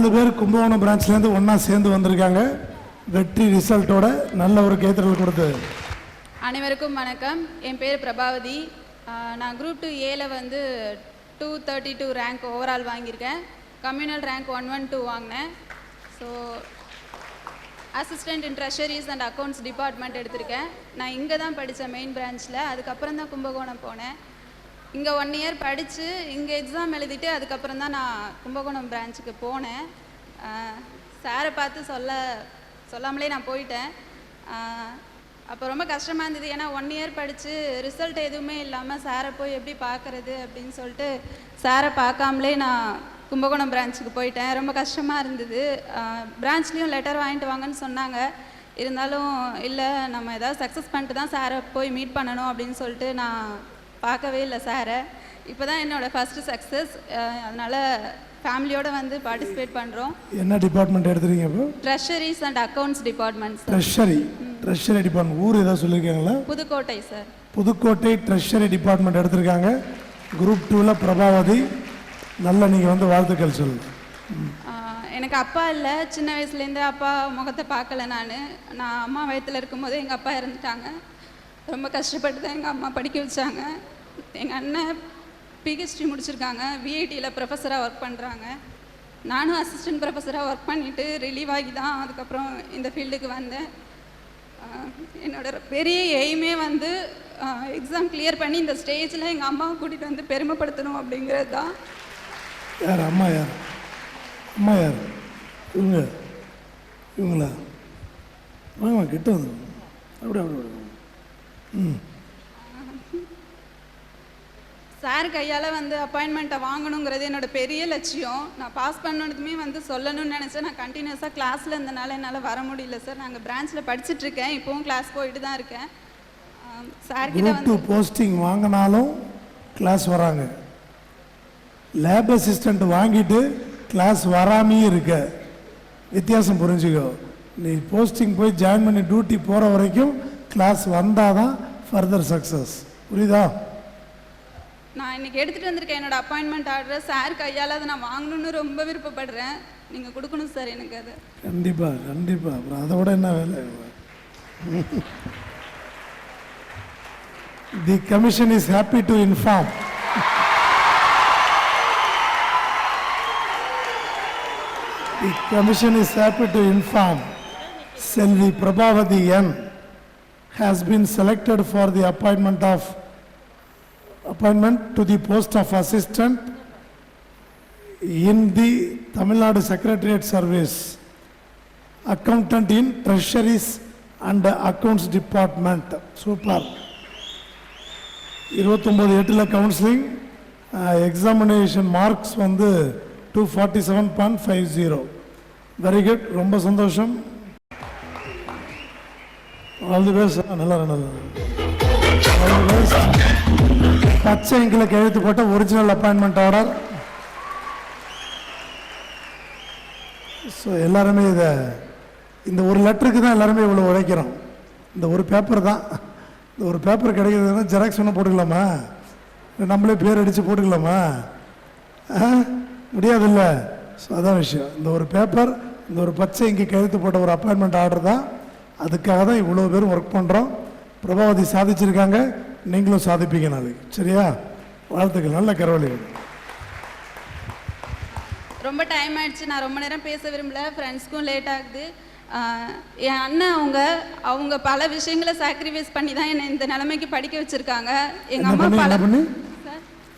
நாலு பேர் கும்பகோணம் பிரான்ச்லேருந்து ஒன்றா சேர்ந்து வந்திருக்காங்க. வெற்றி ரிசல்ட்டோட நல்ல ஒரு கேத்தல் கொடுத்து. அனைவருக்கும் வணக்கம். என் பேர் பிரபாவதி. நான் குரூப் டூ ஏல வந்து two thirty two rank overall வாங்கியிருக்கேன். Communal rank one one two வாங்கினேன். So assistant in treasuries and accounts department எடுத்திருக்கேன். நான் இங்கே தான் படித்தேன் மெயின் பிரான்ச்சில் அதுக்கப்புறம் தான் கும்பகோணம் போனேன். இங்கே ஒன் இயர் படித்து இங்கே எக்ஸாம் எழுதிட்டு அதுக்கப்புறம் தான் நான் கும்பகோணம் பிரான்ச்சுக்கு போனேன். சாரை பார்த்து சொல்ல சொல்லாமலே நான் போயிட்டேன். அப்போ ரொம்ப கஷ்டமாக இருந்தது. ஏன்னா ஒன் இயர் படித்து ரிசல்ட் எதுவுமே இல்லாமல் சாரை போய் எப்படி பார்க்குறது அப்படின்னு சொல்லிட்டு சாரை பார்க்காமலே நான் கும்பகோணம் பிரான்ச்சுக்கு போயிட்டேன். ரொம்ப கஷ்டமாக இருந்தது. பிரான்ச்லேயும் லெட்டர் வாங்கிட்டு வாங்கன்னு சொன்னாங்க. இருந்தாலும் இல்லை நம்ம ஏதாவது சக்ஸஸ் பண்ணிட்டு தான் சாரை போய் மீட் பண்ணணும் அப்படின்னு சொல்லிட்டு நான் பார்க்கவே இல்லை சாரை. இப்போ தான் என்னோடய ஃபஸ்ட்டு சக்ஸஸ் அதனால் ஃபேமிலியோட வந்து பார்ட்டிசிபேட் பண்ணுறோம் என்ன டிபார்ட்மெண்ட் எடுத்துறீங்க இப்போ? Treasuries and accounts departments treasury treasury department ஊர் ஏதாவது சொல்லியிருக்காங்களா Pudukkottai sir Pudukkottai treasury department எடுத்திருக்காங்க. குரூப் டூவில் பிரபாவதி. நல்ல நீங்கள் வந்து வாழ்த்துக்கள் சொல்லுங்கள் எனக்கு அப்பா இல்லை. சின்ன வயசுலேருந்து அப்பா முகத்தை பார்க்கல நான். நான் அம்மா வயத்தில் இருக்கும்போது எங்கள் அப்பா இறந்துட்டாங்க. ரொம்ப கஷ்டப்பட்டு தான் எங்கள் அம்மா படிக்க வச்சாங்க. எங்கள் அண்ணன் பிஹெச்டி முடிச்சிருக்காங்க. விஐடியில் ப்ரொஃபஸராக ஒர்க் பண்ணுறாங்க நானும் அசிஸ்டன்ட் ப்ரொஃபஸராக ஒர்க் பண்ணிவிட்டு ரிலீவ் ஆகி தான் அதுக்கப்புறம் இந்த ஃபீல்டுக்கு வந்தேன். என்னோட பெரிய எய்மே வந்து எக்ஸாம் கிளியர் பண்ணி இந்த ஸ்டேஜில் எங்கள் அம்மாவை கூட்டிகிட்டு வந்து பெருமைப்படுத்தணும் அப்படிங்கிறது தான். யார்? அம்மா யார்? அம்மா யார்? இவங்க. இவங்களா? வாங்க கிட்ட வந்து. அப்படி அப்படி சார் கையால் வந்து அப்பாயின்மெண்ட்டை வாங்கணுங்கிறது என்னோட பெரிய லட்சியம். நான் பாஸ் பண்ணதுமே வந்து சொல்லணும்னு நினச்சேன். நான் கண்டினியூஸாக கிளாஸில் இருந்தனால என்னால் வர முடியல சார். நாங்கள் பிரான்ச்சில் படிச்சுட்டு இருக்கேன். இப்போவும் கிளாஸ் போயிட்டு தான் இருக்கேன். சார் கிட்ட குரூப் டூ வந்து போஸ்டிங் வாங்கினாலும் கிளாஸ் வராங்க. லேப் அசிஸ்டண்ட் வாங்கிட்டு கிளாஸ் வராமையே இருக்க. வித்தியாசம் புரிஞ்சுக்கோ. நீ போஸ்டிங் போய் ஜாயின் பண்ணி டியூட்டி போகிற வரைக்கும் கிளாஸ் வந்தால் தான் ஃபர்தர் சக்ஸஸ் புரியுதா? நான் இன்னைக்கு எடுத்துகிட்டு வந்திருக்கேன். என்னோட அப்பாயின்மெண்ட் ஆர்டர் சார் கையால் அதை நான் வாங்கணும்னு ரொம்ப விருப்பப்படுறேன். நீங்கள் கொடுக்கணும் சார் எனக்கு அது. கண்டிப்பாக கண்டிப்பாக அப்புறம் அதை விட என்ன வேலை? The commission is happy to inform the commission is happy to inform Selvi Prabhavathi N has been selected for the appointment of appointment to the post of assistant in the Tamil Nadu Secretariat Service, accountant in treasuries and accounts department. Super. இருபத்தொம்போது எட்டில் counselling examination marks வந்து two forty seven point five zero very good ரொம்ப சந்தோஷம் all the நல்லா நல்லா பச்சை இங்கில் எழுத்து போட்ட ஒரிஜினல் அப்பாயின்மெண்ட் ஆர்டர் ஸோ எல்லாருமே இதை இந்த ஒரு லெட்டருக்கு தான் எல்லாருமே இவ்வளோ உழைக்கிறோம். இந்த ஒரு பேப்பர் தான். இந்த ஒரு பேப்பர் கிடைக்கிறதுனா ஜெராக்ஸ் ஒன்றும் போட்டுக்கலாமா? இல்லை நம்மளே பேர் அடித்து போட்டுக்கலாமா? ஆ? முடியாதுல்ல? ஸோ அதான் விஷயம். இந்த ஒரு பேப்பர் இந்த ஒரு பச்சை இங்கே கழுத்து போட்ட ஒரு அப்பாயின்மெண்ட் ஆர்டர் தான். அதுக்காக தான் இவ்வளோ பேரும் ஒர்க் பண்ணுறோம் பிரபாவதி சாதிச்சிருக்காங்க. நீங்களும் சாதிப்பீங்க நாளைக்கு சரியா? வாழ்த்துக்கள். நல்ல கரவழி ரொம்ப டைம் ஆயிடுச்சு. நான் ரொம்ப நேரம் பேச விரும்பல. ஃப்ரெண்ட்ஸ்க்கும் லேட் ஆகுது. என் அண்ணன் அவங்க அவங்க பல விஷயங்களை சாக்ரிஃபைஸ் பண்ணி தான் என்னை இந்த நிலைமைக்கு படிக்க வச்சிருக்காங்க. எங்க என்ன அம்மா பல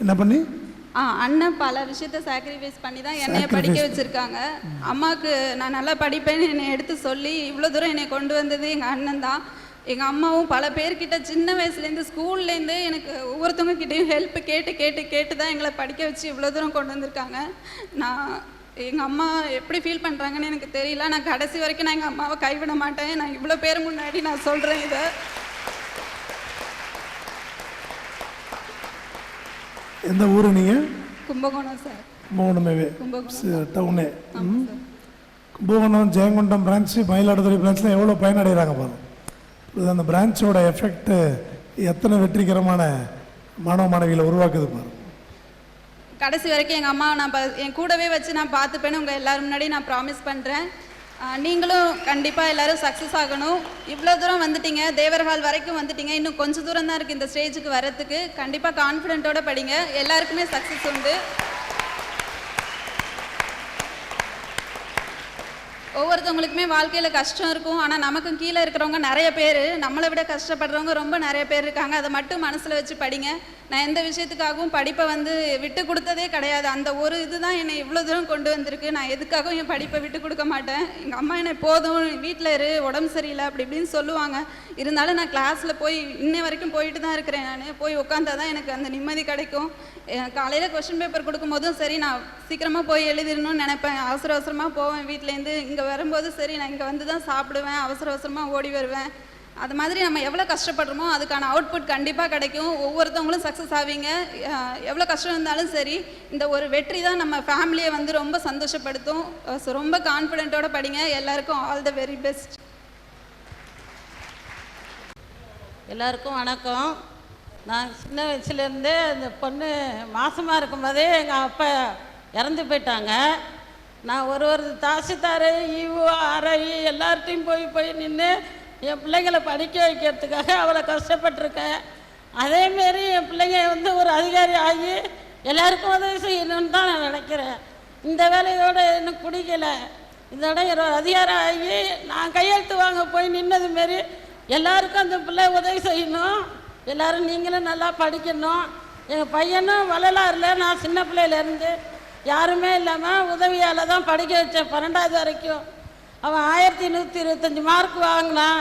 என்ன பண்ணி? ஆ அண்ணன் பல விஷயத்த சாக்ரிஃபைஸ் பண்ணி தான் என்னைய படிக்க வச்சிருக்காங்க. அம்மாவுக்கு நான் நல்லா படிப்பேன்னு என்னை எடுத்து சொல்லி இவ்வளோ தூரம் என்னை கொண்டு வந்தது எங்கள் அண்ணன் தான் எங்கள் அம்மாவும் பல பேர்கிட்ட சின்ன வயசுலேருந்து ஸ்கூல்லேருந்து எனக்கு ஒவ்வொருத்தவங்க கிட்டேயும் ஹெல்ப் கேட்டு கேட்டு கேட்டு தான் எங்களை படிக்க வச்சு இவ்வளோ தூரம் கொண்டு வந்திருக்காங்க. நான் எங்கள் அம்மா எப்படி ஃபீல் பண்ணுறாங்கன்னு எனக்கு தெரியல. நான் கடைசி வரைக்கும் நான் எங்கள் அம்மாவை கைவிட மாட்டேன். நான் இவ்வளோ பேர் முன்னாடி நான் சொல்கிறேன் இதை. எந்த ஊர் நீங்கள் கும்பகோணம் சார். கும்பகோணமேவே. கும்பகோணம். டவுனே கும்பகோணம் ஜெயங்கொண்டம் பிரான்ச்சு மயிலாடுதுறை பிரான்ச்சில் எவ்வளோ பயனடைகிறாங்க பாருங்க. இது அந்த பிரான்ச்சோட எஃபெக்ட் எத்தனை வெற்றிகரமான மாணவ மாணவிகளை உருவாக்குது பாருங்க. கடைசி வரைக்கும் எங்கள் அம்மாவை நான் என் கூடவே வச்சு நான் பார்த்துப்பேன்னு உங்கள் எல்லாரும் முன்னாடி நான் ப்ராமிஸ் பண்ணுறேன் நீங்களும் கண்டிப்பாக எல்லாரும் சக்ஸஸ் ஆகணும். இவ்வளோ தூரம் வந்துட்டீங்க. தேவர் ஹால் வரைக்கும் வந்துட்டீங்க. இன்னும் கொஞ்சம் தூரம் தான் இருக்குது இந்த ஸ்டேஜுக்கு வரத்துக்கு கண்டிப்பாக கான்ஃபிடென்ட்டோட படிங்க. எல்லாருக்குமே சக்ஸஸ் உண்டு. ஒவ்வொருத்தவங்களுக்குமே வாழ்க்கையில் கஷ்டம் இருக்கும். ஆனால் நமக்கும் கீழே இருக்கிறவங்க நிறைய பேர். நம்மளை விட கஷ்டப்படுறவங்க ரொம்ப நிறைய பேர் இருக்காங்க. அதை மட்டும் மனசில் வச்சு படிங்க. நான் எந்த விஷயத்துக்காகவும் படிப்பை வந்து விட்டு கொடுத்ததே கிடையாது. அந்த ஒரு இதுதான் என்னை இவ்வளோ தூரம் கொண்டு வந்திருக்கு. நான் எதுக்காகவும் என் படிப்பை விட்டு கொடுக்க மாட்டேன். எங்கள் அம்மா என்னை போதும் வீட்டில் இரு உடம்பு சரியில்லை அப்படி இப்படின்னு சொல்லுவாங்க. இருந்தாலும் நான் கிளாஸில் போய் இன்னை வரைக்கும் போயிட்டு தான் இருக்கிறேன் நான். போய் உட்காந்தா தான் எனக்கு அந்த நிம்மதி கிடைக்கும். காலையில் கொஷின் பேப்பர் கொடுக்கும்போதும் சரி நான் சீக்கிரமாக போய் எழுதிடணும்னு நினைப்பேன். அவசர அவசரமாக போவேன் வீட்டிலேருந்து இங்கே வரும்போது சரி நான் இங்கே வந்து தான் சாப்பிடுவேன் அவசர அவசரமாக ஓடி வருவேன். அது மாதிரி நம்ம எவ்வளோ கஷ்டப்படுறோமோ அதுக்கான அவுட்புட் கண்டிப்பாக கிடைக்கும். ஒவ்வொருத்தவங்களும் சக்ஸஸ் ஆவீங்க. எவ்வளோ கஷ்டம் இருந்தாலும் சரி இந்த ஒரு வெற்றி தான் நம்ம ஃபேமிலியை வந்து ரொம்ப சந்தோஷப்படுத்தும். ஸோ ரொம்ப கான்ஃபிடென்ட்டோட படிங்க. எல்லாருக்கும் ஆல் த வெரி பெஸ்ட் எல்லாருக்கும் வணக்கம். நான் சின்ன வயசுலேருந்தே இந்த பொண்ணு மாசமாக இருக்கும்போதே எங்கள் அப்பா இறந்து போயிட்டாங்க. நான் ஒரு ஒரு தாசித்தார் ஈவோ ஆர்ஐ எல்லார்ட்டையும் போய் போய் நின்று என் பிள்ளைங்களை படிக்க வைக்கிறதுக்காக அவ்வளோ கஷ்டப்பட்டிருக்கேன். அதேமாரி என் பிள்ளைங்க வந்து ஒரு அதிகாரி ஆகி எல்லாருக்கும் உதவி செய்யணும்னு தான் நான் நினைக்கிறேன். இந்த வேலையோட எனக்கு பிடிக்கல இதோட ஒரு அதிகாரம் ஆகி நான் கையெழுத்து வாங்க போய் நின்னது மாரி எல்லாருக்கும் அந்த பிள்ளை உதவி செய்யணும். எல்லோரும் நீங்களும் நல்லா படிக்கணும். எங்கள் பையனும் வள்ளலாறில் நான் சின்ன பிள்ளையிலேருந்து யாருமே இல்லாமல் உதவியால் தான் படிக்க வச்சேன் பன்னெண்டாவது வரைக்கும். அவன் ஆயிரத்தி நூற்றி இருபத்தஞ்சி மார்க் வாங்கினான்.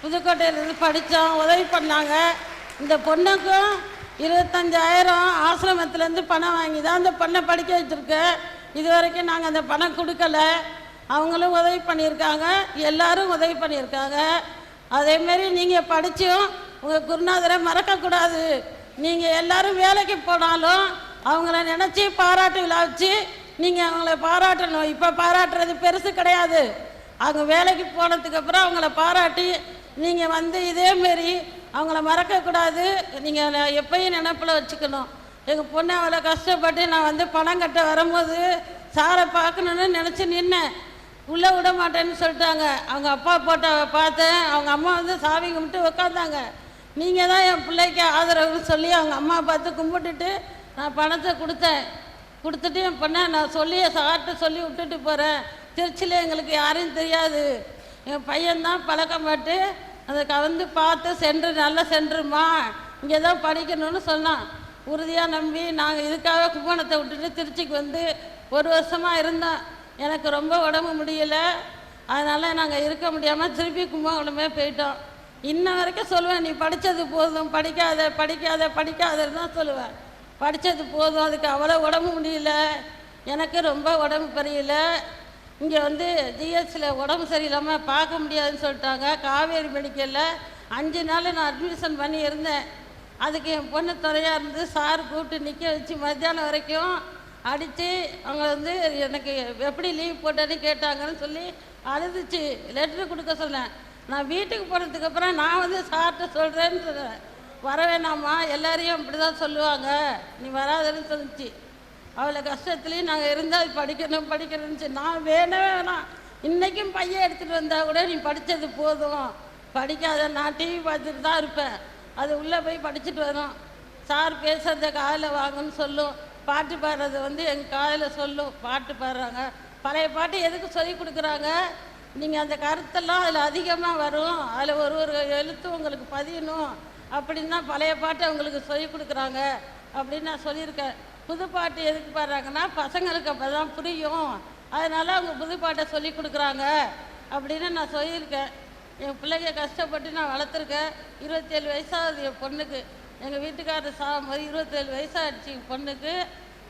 புதுக்கோட்டையிலேருந்து படித்தான் உதவி பண்ணாங்க. இந்த பொண்ணுக்கும் இருபத்தஞ்சாயிரம் ஆசிரமத்துலேருந்து பணம் வாங்கி தான் அந்த பொண்ணை படிக்க வச்சுருக்கேன் இது வரைக்கும் நாங்கள் அந்த பணம் கொடுக்கல. அவங்களும் உதவி பண்ணியிருக்காங்க எல்லாரும் உதவி பண்ணியிருக்காங்க. அதேமாரி நீங்கள் படித்தும் உங்கள் குருநாதரை மறக்கக்கூடாது. நீங்கள் எல்லாரும் வேலைக்கு போனாலும் அவங்கள நினச்சி பாராட்டு விழா வச்சு நீங்கள் அவங்கள பாராட்டணும். இப்போ பாராட்டுறது பெருசு கிடையாது. அவங்க வேலைக்கு போனதுக்கப்புறம் அவங்கள பாராட்டி நீங்கள் வந்து இதேமாரி அவங்கள மறக்கக்கூடாது நீங்கள் எப்பயும் நினப்பில் வச்சுக்கணும். எங்கள் பொண்ணு அவ்வளோ கஷ்டப்பட்டு நான் வந்து பணம் கட்ட வரும்போது சாரை பார்க்கணுன்னு நினச்சி நின்னேன். உள்ளே விட மாட்டேன்னு சொல்லிட்டாங்க. அவங்க அப்பா போட்டோவை பார்த்தேன். அவங்க அம்மா வந்து சாமி கும்பிட்டு உட்காந்தாங்க நீங்கள் தான் என் பிள்ளைக்கு ஆதரவுன்னு சொல்லி அவங்க அம்மா பார்த்து கும்பிட்டுட்டு நான் பணத்தை கொடுத்தேன். கொடுத்துட்டு என் பொண்ணை நான் சொல்லி சார்கிட்ட சொல்லி விட்டுட்டு போகிறேன் திருச்சியில் எங்களுக்கு யாரையும் தெரியாது. என் பையன்தான் பழக்கப்பட்டு அதை கலந்து பார்த்து சென்று நல்லா சென்றுமா இங்கே தான் படிக்கணும்னு சொன்னான். உறுதியாக நம்பி நாங்கள் இதுக்காக கும்பகோணத்தை விட்டுட்டு திருச்சிக்கு வந்து ஒரு வருஷமாக இருந்தோம். எனக்கு ரொம்ப உடம்பு முடியல. அதனால் நாங்கள் இருக்க முடியாமல் திருப்பி கும்பகோணமே போயிட்டோம். இன்ன வரைக்கும் சொல்லுவேன் நீ படித்தது போதும் படிக்காத படிக்காத படிக்காதன்னு தான் சொல்லுவேன். படித்தது போதும் அதுக்கு அவ்வளோ உடம்பு முடியல. எனக்கு ரொம்ப உடம்பு பரியல இங்கே வந்து ஜிஹெச்சில் உடம்பு சரியில்லாமல் பார்க்க முடியாதுன்னு சொல்லிட்டாங்க. காவேரி மெடிக்கலில் அஞ்சு நாள் நான் அட்மிஷன் பண்ணி இருந்தேன். அதுக்கு என் பொண்ணு துறையாக இருந்து சார் கூப்பிட்டு நிற்க வச்சு மத்தியானம் வரைக்கும் அடித்து அவங்க வந்து எனக்கு எப்படி லீவ் போட்டேன்னு கேட்டாங்கன்னு சொல்லி அழுதுச்சு. லெட்ரு கொடுக்க சொன்னேன். நான் வீட்டுக்கு போனதுக்கப்புறம் நான் வந்து சார்கிட்ட சொல்கிறேன்னு சொன்னேன். வர வேணாமா எல்லாரையும் இப்படி தான் சொல்லுவாங்க. நீ வராதுன்னு சொல்லிச்சு. அவ்வளோ கஷ்டத்துலேயும் நாங்கள் இருந்தால் படிக்கணும் படிக்கணும்னு நான் வேணவே வேணாம். இன்றைக்கும் பையன் எடுத்துகிட்டு வந்தால் கூட நீ படித்தது போதும். படிக்காத நான் டிவி பார்த்துட்டு தான் இருப்பேன். அது உள்ளே போய் படிச்சுட்டு வரும் சார் பேசுகிறத காதில் வாங்கன்னு சொல்லும். பாட்டு பாடுறது வந்து எங்கள் காதில் சொல்லும். பாட்டு பாடுறாங்க. பழைய பாட்டு எதுக்கு சொல்லி கொடுக்குறாங்க? நீங்கள் அந்த கருத்தெல்லாம் அதில் அதிகமாக வரும். அதில் ஒரு ஒரு எழுத்து உங்களுக்கு பதியணும். அப்படின்னு தான் பழைய பாட்டை அவங்களுக்கு சொல்லிக் கொடுக்குறாங்க அப்படின்னு நான் சொல்லியிருக்கேன். புது பாட்டு எதுக்கு பாடுறாங்கன்னா பசங்களுக்கு அப்போ தான் புரியும். அதனால் அவங்க புது பாட்டை சொல்லி கொடுக்குறாங்க அப்படின்னு நான் சொல்லியிருக்கேன். என் பிள்ளைங்க கஷ்டப்பட்டு நான் வளர்த்துருக்கேன். இருபத்தேழு வயசாகுது என் பொண்ணுக்கு. எங்கள் வீட்டுக்காரர் சாகும்போது இருபத்தேழு வயசாகிடுச்சு என் பொண்ணுக்கு.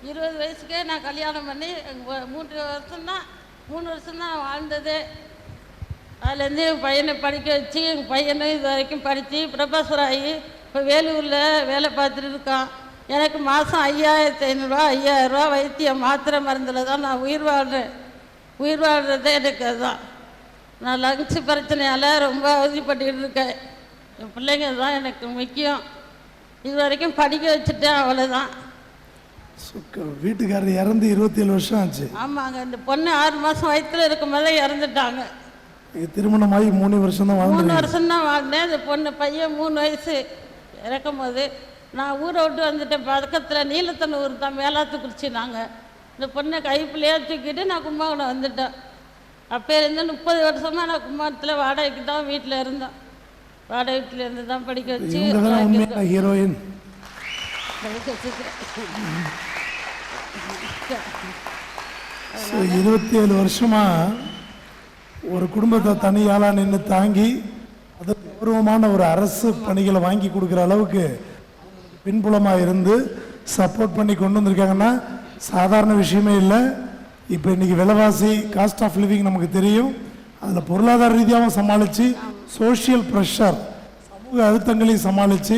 இருபது வயசுக்கே நான் கல்யாணம் பண்ணி எங்கள் மூன்று வருஷம்தான் மூணு வருஷம்தான் வாழ்ந்தது. அதுலேருந்து என் பையனை படிக்க வச்சு எங்கள் பையனும் இது வரைக்கும் படித்து ப்ரொஃபஸர் ஆகி இப்போ வேலூரில் வேலை பார்த்துட்டு இருக்கான். எனக்கு மாதம் ஐயாயிரத்தி ஐநூறுரூவா ஐயாயிரரூவா வைத்தியம் மாத்திரை மருந்தில் தான் நான் உயிர் வாழ்கிறேன் உயிர் வாழ்கிறதே எனக்கு அதுதான். நான் லங்ஸ் பிரச்சனையால் ரொம்ப அவதிப்பட்டுக்கிட்டு இருக்கேன். என் பிள்ளைங்க தான் எனக்கு முக்கியம். இது வரைக்கும் படிக்க வச்சுட்டேன் அவ்வளோதான் சுக்க- வீட்டுக்காரர் இறந்து இருபத்தி ஏழு வருஷம் ஆச்சு. ஆமாங்க இந்த பொண்ணு ஆறு மாதம் வயிற்றுல இருக்கும் போதே இறந்துட்டாங்க. நீங்க திருமணமாகி மூணு வருஷம் தான் மூணு வருஷம் தான் வாழ்ந்தேன். இந்த பொண்ணு பையன் மூணு வயசு இறக்கும் போது நான் ஊரை விட்டு வந்துட்டேன். பக்கத்தில் நீலத்தனூர் தான் மேலாத்துக்குறிச்சி நாங்கள் இந்த பொண்ணை கைப்பிள்ளையே தூக்கிட்டு நான் கும்பகோணம் வந்துட்டேன். அப்போ இருந்து முப்பது வருஷமாக நான் கும்பகோணத்தில் வாடகைக்கு தான் வீட்டில் இருந்தேன். வாடகை வீட்டில் இருந்து தான் படிக்க வச்சு இவங்க தானே உண்மையான ஹீரோயின் படிக்க இருபத்தி ஏழு வருஷமா ஒரு குடும்பத்தை தனியாளாக நின்று தாங்கி அது கௌரவமான ஒரு அரசு பணிகளை வாங்கி கொடுக்குற அளவுக்கு பின்புலமாக இருந்து சப்போர்ட் பண்ணி கொண்டு வந்திருக்காங்கன்னா சாதாரண விஷயமே இல்லை. இப்போ இன்றைக்கி விலைவாசி காஸ்ட் ஆஃப் லிவிங் நமக்கு தெரியும். அதில் பொருளாதார ரீதியாகவும் சமாளித்து சோஷியல் ப்ரெஷர் சமூக அழுத்தங்களையும் சமாளித்து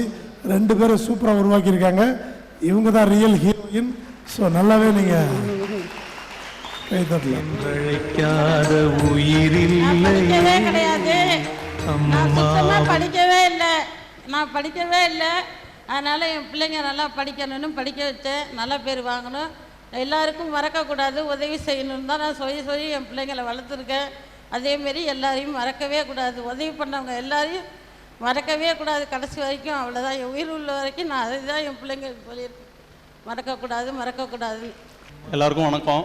ரெண்டு பேரும் சூப்பராக உருவாக்கியிருக்காங்க. இவங்க தான் ரியல் ஹீரோயின் ஸோ நல்லாவே நீங்கள் நான் உயிரில்லை. படிக்கவே கிடையாது. நான் சுத்தமாக படிக்கவே இல்லை. நான் படிக்கவே இல்லை. அதனால் என் பிள்ளைங்க நல்லா படிக்கணும்னு படிக்க வச்சேன். நல்ல பேர் வாங்கணும். எல்லாருக்கும் மறக்கக்கூடாது. உதவி செய்யணும்னு தான் நான் சொல்லி சொல்லி என் பிள்ளைங்களை வளர்த்துருக்கேன். அதேமாரி எல்லாரையும் மறக்கவே கூடாது. உதவி பண்ணவங்க எல்லாரையும் மறக்கவே கூடாது. கடைசி வரைக்கும் அவ்வளோதான் என் உயிர் உள்ள வரைக்கும் நான் அதை தான் என் பிள்ளைங்களுக்கு சொல்லியிருக்கேன். மறக்கக்கூடாது மறக்கக்கூடாதுன்னு. எல்லாருக்கும் வணக்கம்.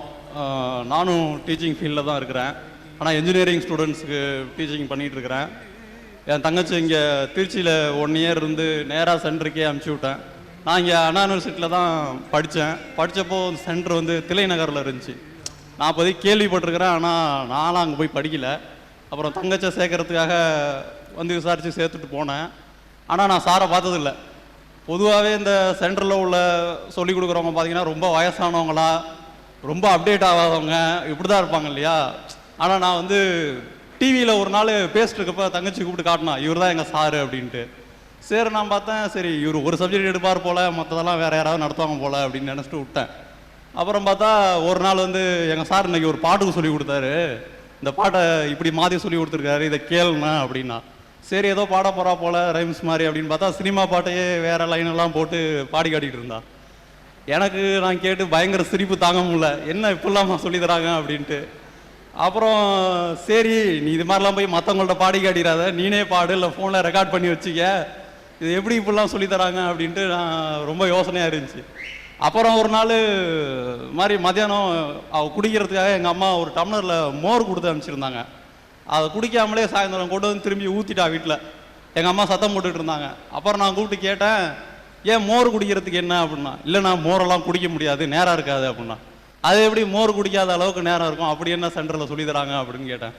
நானும் டீச்சிங் ஃபீல்டில் தான் இருக்கிறேன். ஆனால் இன்ஜினியரிங் ஸ்டூடெண்ட்ஸுக்கு டீச்சிங் பண்ணிகிட்ருக்கிறேன் என் தங்கச்சி இங்கே திருச்சியில் ஒன் இயர் இருந்து நேராக சென்டருக்கே அனுப்பிச்சி விட்டேன். நான் இங்கே அண்ணா யூனிவர்சிட்டியில் தான் படித்தேன் படித்தப்போ சென்டர் வந்து திலை நகரில் இருந்துச்சு. நான் அப்போதைக்கு கேள்விப்பட்டிருக்கிறேன் ஆனால் நானும் அங்கே போய் படிக்கல. அப்புறம் தங்கச்சை சேர்க்கறதுக்காக வந்து விசாரித்து சேர்த்துட்டு போனேன். ஆனால் நான் சாரை பார்த்ததில்ல. பொதுவாகவே இந்த சென்டரில் உள்ள சொல்லிக் கொடுக்குறவங்க பார்த்தீங்கன்னா ரொம்ப வயசானவங்களா ரொம்ப அப்டேட் ஆகாதவங்க இப்படி தான் இருப்பாங்க இல்லையா? ஆனால் நான் வந்து டிவியில் ஒரு நாள் பேசிட்டு இருக்கப்ப தங்கச்சி கூப்பிட்டு காட்டினா இவர் தான் எங்கள் சாரு அப்படின்ட்டு. சரி நான் பார்த்தேன் சரி இவர் ஒரு சப்ஜெக்ட் எடுப்பார் போல் மற்றதெல்லாம் வேறு யாராவது நடத்துவாங்க போல் அப்படின்னு நினச்சிட்டு விட்டேன். அப்புறம் பார்த்தா ஒரு நாள் வந்து எங்கள் சார் இன்னைக்கு ஒரு பாட்டுக்கு சொல்லி கொடுத்தாரு. இந்த பாட்டை இப்படி மாற்றி சொல்லி கொடுத்துருக்காரு இதை கேளுண்ணா அப்படின்னா. சரி ஏதோ பாட போகிறா போல் ரைம்ஸ் மாதிரி அப்படின்னு பார்த்தா சினிமா பாட்டையே வேறு லைன் எல்லாம் போட்டு பாடி காட்டிகிட்டு இருந்தா. எனக்கு நான் கேட்டு பயங்கர சிரிப்பு தாங்க முடியல. என்ன இப்படிலாமா சொல்லி தராங்க அப்படின்ட்டு. அப்புறம் சரி நீ இது மாதிரிலாம் போய் மற்றவங்கள்ட்ட பாடி காட்டிடாத நீனே பாடு. இல்லை ஃபோனில் ரெக்கார்ட் பண்ணி வச்சுக்க. இது எப்படி இப்படிலாம் சொல்லி தராங்க அப்படின்ட்டு நான் ரொம்ப யோசனையாக இருந்துச்சு. அப்புறம் ஒரு நாள் மாதிரி மத்தியானம் அவ குடிக்கிறதுக்காக எங்கள் அம்மா ஒரு டம்ளரில் மோர் கொடுத்து அனுப்பிச்சிருந்தாங்க. அதை குடிக்காமலே சாயந்தரம் கொண்டு வந்து திரும்பி ஊற்றிட்டா வீட்டில் எங்கள் அம்மா சத்தம் போட்டுட்டு இருந்தாங்க. அப்புறம் நான் கூப்பிட்டு கேட்டேன் ஏன் மோர் குடிக்கிறதுக்கு என்ன அப்படின்னா இல்லைண்ணா மோரெல்லாம் குடிக்க முடியாது நேரம் இருக்காது அப்படின்னா. அது எப்படி மோர் குடிக்காத அளவுக்கு நேரம் இருக்கும்? அப்படி என்ன சென்டரில் சொல்லி தராங்க அப்படின்னு கேட்டேன்.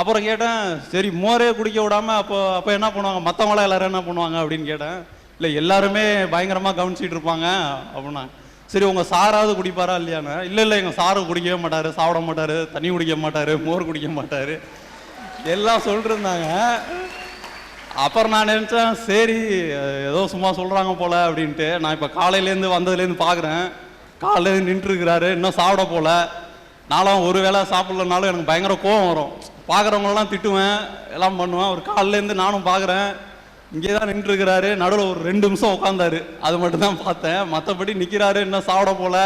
அப்புறம் கேட்டேன் சரி மோரே குடிக்க விடாம அப்போ அப்போ என்ன பண்ணுவாங்க? மற்றவங்களாம் எல்லாரும் என்ன பண்ணுவாங்க அப்படின்னு கேட்டேன். இல்லை எல்லாருமே பயங்கரமாக கவனிச்சிட்டு இருப்பாங்க அப்படின்னா. சரி உங்கள் சாராவது குடிப்பாரா இல்லையாண்ணே இல்லை இல்லை எங்கள் சாரு குடிக்கவே மாட்டார் சாப்பிட மாட்டார் தண்ணி குடிக்க மாட்டார் மோர் குடிக்க மாட்டார். எல்லாம் சொல்லிட்டு இருந்தாங்க. அப்புறம் நான் நினச்சேன் சரி ஏதோ சும்மா சொல்கிறாங்க போல அப்படின்ட்டு. நான் இப்போ காலையிலேருந்து வந்ததுலேருந்து பார்க்குறேன் காலையிலேருந்து நின்றுருக்கிறாரு இன்னும் சாப்பிட போல. நானும் ஒரு வேளை சாப்பிட்லனாலும் எனக்கு பயங்கர கோவம் வரும். பார்க்குறவங்களெல்லாம் திட்டுவேன் எல்லாம் பண்ணுவேன். ஒரு காலிலேருந்து நானும் பார்க்குறேன் இங்கே தான் நின்றுருக்கிறாரு. நடுவில் ஒரு ரெண்டு நிமிஷம் உட்காந்தாரு அது மட்டும்தான் பார்த்தேன். மற்றபடி நிற்கிறாரு இன்னும் சாப்பிட போல.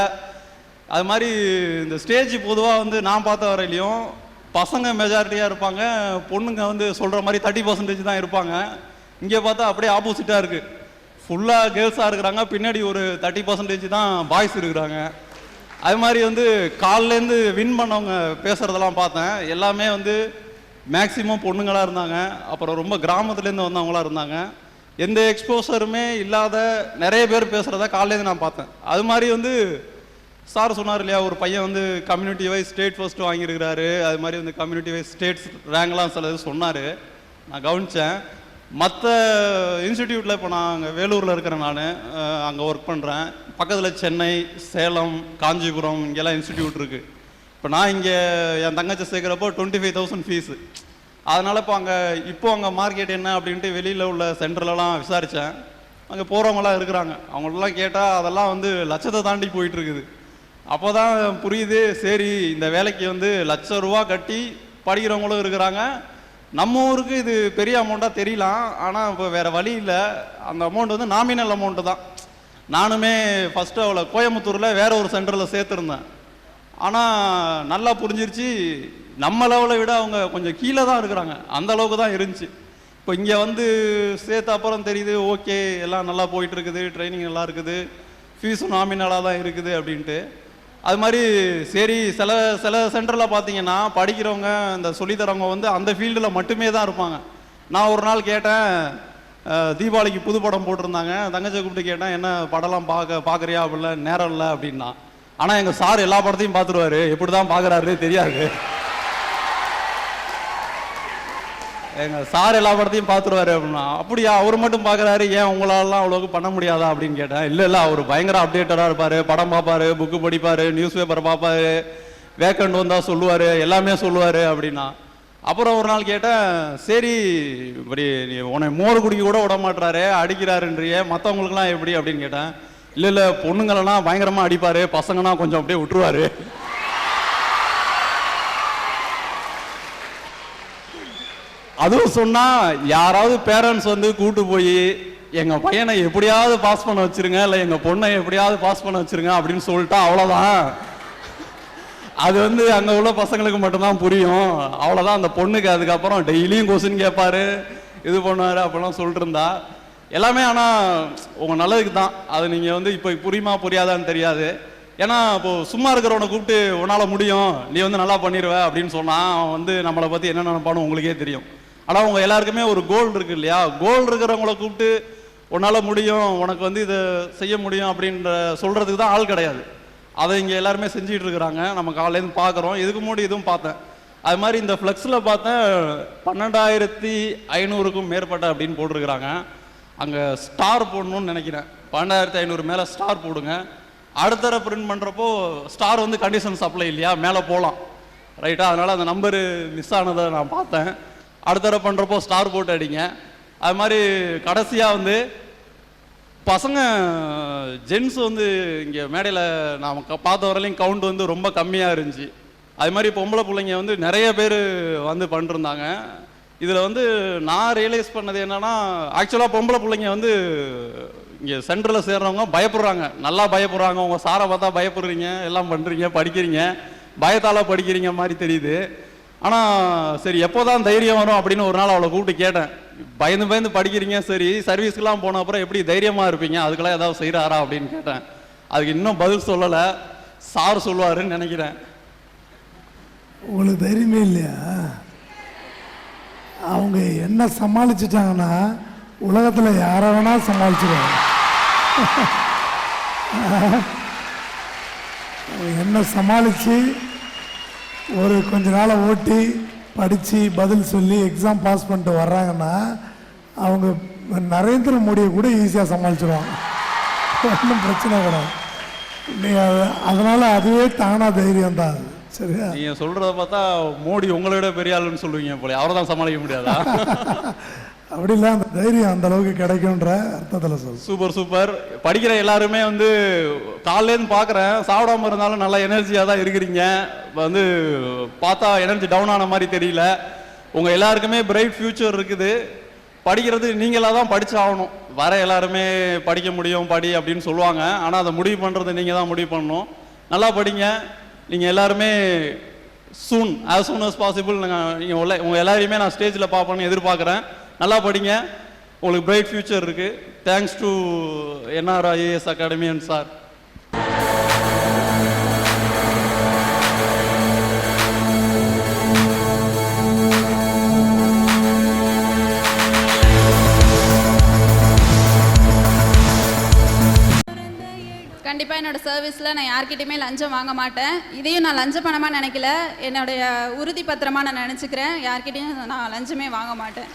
அது மாதிரி இந்த ஸ்டேஜ் பொதுவாக வந்து நான் பார்த்த வரையிலையும் பசங்க மெஜாரிட்டியாக இருப்பாங்க பொண்ணுங்க வந்து சொல்கிற மாதிரி தேர்ட்டி பர்சன்டேஜ் தான் இருப்பாங்க. இங்கே பார்த்தா அப்படியே ஆப்போசிட்டாக இருக்குது ஃபுல்லாக கேர்ள்ஸாக இருக்கிறாங்க பின்னாடி ஒரு தேர்ட்டி பர்சன்டேஜ் தான் பாய்ஸ் இருக்கிறாங்க. அது மாதிரி வந்து கால்லேருந்து வின் பண்ணவங்க பேசுகிறதெல்லாம் பார்த்தேன். எல்லாமே வந்து மேக்சிமம் பொண்ணுங்களாக இருந்தாங்க. அப்புறம் ரொம்ப கிராமத்துலேருந்து வந்தவங்களா இருந்தாங்க. எந்த எக்ஸ்போசருமே இல்லாத நிறைய பேர் பேசுகிறத காலையிலேருந்து நான் பார்த்தேன். அது மாதிரி வந்து சார் சொன்னார் இல்லையா ஒரு பையன் வந்து கம்யூனிட்டி வைஸ் ஸ்டேட் ஃபர்ஸ்ட் வாங்கியிருக்கிறாரு. அது மாதிரி வந்து கம்யூனிட்டி வைஸ் ஸ்டேட்ஸ் ரேங்க்லாம் சில இது சொன்னார். நான் கவனித்தேன் மற்ற இன்ஸ்டிடியூட்டில் இப்போ நான் அங்கே வேலூரில் இருக்கிறேன் நான். அங்கே ஒர்க் பண்ணுறேன் பக்கத்தில் சென்னை சேலம் காஞ்சிபுரம் இங்கெல்லாம் இன்ஸ்டிடியூட் இருக்குது இப்போ நான் இங்கே என் தங்கச்சி சேர்க்குறப்போ டுவெண்ட்டி ஃபைவ் தௌசண்ட் ஃபீஸு அதனால் இப்போ அங்கே இப்போ அங்கே மார்க்கெட் என்ன அப்படின்ட்டு வெளியில் உள்ள சென்டர்லலாம் விசாரித்தேன் அங்கே போகிறவங்களாம் இருக்கிறாங்க. அவங்களெல்லாம் கேட்டால் அதெல்லாம் வந்து லட்சத்தை தாண்டி போயிட்டுருக்குது அப்போ தான் புரியுது சரி இந்த வேலைக்கு வந்து லட்ச ரூபா கட்டி படிக்கிறவங்களும் இருக்கிறாங்க. நம்ம ஊருக்கு இது பெரிய அமௌண்ட்டாக தெரியலாம் ஆனால் இப்போ வேறு வழி இல்லை. அந்த அமௌண்ட் வந்து நாமினல் அமௌண்ட்டு தான். நானுமே ஃபஸ்ட்டு அவளை கோயம்புத்தூரில் வேற ஒரு சென்டரில் சேர்த்துருந்தேன். ஆனால் நல்லா புரிஞ்சிருச்சு நம்ம லெவலை விட அவங்க கொஞ்சம் கீழே தான் இருக்கிறாங்க. அந்த அளவுக்கு தான் இருந்துச்சு. இப்போ இங்கே வந்து சேர்த்த அப்புறம் தெரியுது ஓகே எல்லாம் நல்லா போயிட்டுருக்குது ட்ரைனிங் நல்லா இருக்குது ஃபீஸும் நாமினலாக தான் இருக்குது அப்படின்ட்டு. அது மாதிரி சரி சில சில சென்டரில் பார்த்தீங்கன்னா படிக்கிறவங்க இந்த சொல்லித்தரவங்க வந்து அந்த ஃபீல்டில் மட்டுமே தான் இருப்பாங்க. நான் ஒரு நாள் கேட்டேன் தீபாவளிக்கு புது படம் போட்டிருந்தாங்க. தங்கச்சை கூப்பிட்டு கேட்டேன் என்ன படம்லாம் பார்க்க பார்க்குறியா? அப்படில நேரம் இல்லை அப்படின்னா. ஆனால் எங்கள் சார் எல்லா படத்தையும் பார்த்துருவாரு எப்படி தான் பார்க்குறாரு தெரியாது. எங்கள் சார் எல்லா படத்தையும் பார்த்துருவாரு அப்படின்னா அப்படியா அவர் மட்டும் பார்க்குறாரு ஏன் உங்களாலலாம் அவ்வளோக்கு பண்ண முடியாதா? அப்படின்னு கேட்டேன் இல்லை இல்லை அவர் பயங்கர அப்டேட்டடாக இருப்பார் படம் பார்ப்பாரு புக்கு படிப்பார் நியூஸ் பேப்பர் பார்ப்பார் வேக்கண்ட் வந்தால் சொல்லுவார் எல்லாமே சொல்லுவார் அப்படின்னா. அப்புறம் ஒரு நாள் கேட்டேன் சரி இப்படி நீ உன்னை மோர் குடிக்க கூட விட மாட்டுறாரு அடிக்கிறாருன்றியே மற்றவங்களுக்குலாம் எப்படி? அப்படின்னு கேட்டேன் இல்லை இல்லை பொண்ணுங்களெல்லாம் பயங்கரமாக அடிப்பார் பசங்கன்னா கொஞ்சம் அப்படியே விட்டுருவாரு. அதுவும் சொன்னால் யாராவது பேரண்ட்ஸ் வந்து கூட்டு போய் எங்கள் பையனை எப்படியாவது பாஸ் பண்ண வச்சுருங்க இல்லை எங்கள் பொண்ணை எப்படியாவது பாஸ் பண்ண வச்சுருங்க அப்படின்னு சொல்லிட்டா அவ்வளோதான் அது வந்து அங்கே உள்ள பசங்களுக்கு மட்டும்தான் புரியும். அவ்வளோதான் அந்த பொண்ணுக்கு அதுக்கப்புறம் டெய்லியும் கொஸ்டின் கேட்பாரு. இது பண்ணுவார் அப்படிலாம் சொல்லிட்டுருந்தா. எல்லாமே ஆனால் உங்கள் நல்லதுக்கு தான். அது நீங்கள் வந்து இப்போ புரியுமா புரியாதான்னு தெரியாது. ஏன்னா இப்போது சும்மா இருக்கிறவனை கூப்பிட்டு உன்னால் முடியும் நீ வந்து நல்லா பண்ணிடுவ அப்படின்னு சொன்னால் அவன் வந்து நம்மளை பற்றி என்ன நினைப்பானு உங்களுக்கே தெரியும். ஆனால் அவங்க எல்லாருக்குமே ஒரு கோல் இருக்கு இல்லையா? கோல் இருக்கிறவங்கள கூப்பிட்டு உன்னால் முடியும் உனக்கு வந்து இதை செய்ய முடியும் அப்படின்ற சொல்கிறதுக்கு தான் ஆள் கிடையாது. அதை இங்கே எல்லாருமே செஞ்சுட்டு இருக்கிறாங்க. நம்ம காலையிலேருந்து பார்க்குறோம் இதுக்கு முன்னாடி இதுவும் பார்த்தேன். அது மாதிரி இந்த ஃப்ளெக்ஸில் பார்த்தேன் பன்னெண்டாயிரத்தி ஐநூறுக்கும் மேற்பட்ட அப்படின்னு போட்டிருக்கிறாங்க. அங்கே ஸ்டார் போடணும்னு நினைக்கிறேன். பன்னெண்டாயிரத்தி ஐநூறு மேலே ஸ்டார் போடுங்க. அடுத்தர பிரிண்ட் பண்ணுறப்போ ஸ்டார் வந்து கண்டிஷன் சப்ளை இல்லையா? மேலே போகலாம் ரைட்டாக அதனால் அந்த நம்பரு மிஸ் ஆனதை நான் பார்த்தேன். அடுத்த தடவை பண்ணுறப்போ ஸ்டார் போட்டு அடிங்க. அது மாதிரி கடைசியாக வந்து பசங்க ஜென்ஸ் வந்து இங்கே மேடையில் நாம் க- பார்த்த வரலையும் கவுண்ட் வந்து ரொம்ப கம்மியாக இருந்துச்சு. அது மாதிரி பொம்பளை பிள்ளைங்க வந்து நிறைய பேர் வந்து பண்ணிருந்தாங்க. இதில் வந்து நான் ரியலைஸ் பண்ணது என்னென்னா ஆக்சுவலாக பொம்பளை பிள்ளைங்க வந்து இங்கே சென்டரில் சேர்றவங்க பயப்படுறாங்க. நல்லா பயப்படுறாங்க. உங்கள் சாரை பார்த்தா பயப்படுறீங்க எல்லாம் பண்ணுறீங்க படிக்கிறீங்க. பயத்தால் படிக்கிறீங்க மாதிரி தெரியுது. ஆனால் சரி எப்போதான் தைரியம் வரும் அப்படின்னு ஒரு நாள் அவளை கூப்பிட்டு கேட்டேன். பயந்து பயந்து படிக்கிறீங்க சரி சர்வீஸ்க்குலாம் போன அப்புறம் எப்படி தைரியமாக இருப்பீங்க? அதுக்கெல்லாம் ஏதாவது செய்கிறாரா அப்படின்னு கேட்டேன். அதுக்கு இன்னும் பதில் சொல்லலை. சார் சொல்லுவாருன்னு நினைக்கிறேன். உங்களுக்கு தைரியமே இல்லையா? அவங்க என்ன சமாளிச்சிட்டாங்கன்னா உலகத்தில் யாரை வேணால் சமாளிச்சிடுவாங்க என்ன சமாளித்து ஒரு கொஞ்ச நாளை ஓட்டி படித்து பதில் சொல்லி எக்ஸாம் பாஸ் பண்ணிட்டு வர்றாங்கன்னா அவங்க நரேந்திர மோடியை கூட ஈஸியாக சமாளிச்சிடுவாங்க ஒன்றும் பிரச்சனை கிடையாது. நீ அது- அதனால அதுவே தானா தைரியம் தான் அது. சரியா? நீங்கள் சொல்கிறத பார்த்தா மோடி உங்களை விட பெரிய ஆளுன்னு சொல்லுவீங்க போல. அவரை தான் சமாளிக்க முடியாதா? அப்படி இல்லை அந்த தைரியம் அந்த அளவுக்கு கிடைக்குன்ற அர்த்தத்தில் சொல் சூப்பர் சூப்பர். படிக்கிற எல்லாருமே வந்து காலையிலேருந்து பார்க்குறேன். சாப்பிடாம இருந்தாலும் நல்லா எனர்ஜியாக தான் இருக்கிறீங்க. வந்து பார்த்தா எனர்ஜி டவுன் ஆன மாதிரி தெரியல. உங்கள் எல்லாருக்குமே பிரைட் ஃப்யூச்சர் இருக்குது. படிக்கிறது நீங்களாக தான் படிச்சு ஆகணும் வர எல்லாருமே படிக்க முடியும் படி அப்படின்னு சொல்லுவாங்க. ஆனால் அதை முடிவு பண்ணுறது நீங்கள் தான் முடிவு பண்ணணும். நல்லா படிங்க. நீங்கள் எல்லாருமே soon as soon as possible நாங்கள் நீங்கள் உள்ள உங்கள் எல்லாரையுமே நான் ஸ்டேஜில் பார்ப்பேன்னு எதிர்பார்க்குறேன். நல்லா படிங்க. உங்களுக்கு பிரைட் ஃபியூச்சர் இருக்குது thanks to NR IAS academy and sir கண்டிப்பாக என்னோடய சர்வீஸில் நான் யார்கிட்டையுமே லஞ்சம் வாங்க மாட்டேன். இதையும் நான் லஞ்ச பணமாக நினைக்கல. என்னுடைய உறுதி பத்திரமாக நான் நினச்சிக்கிறேன். யார்கிட்டையும் நான் லஞ்சமே வாங்க மாட்டேன்.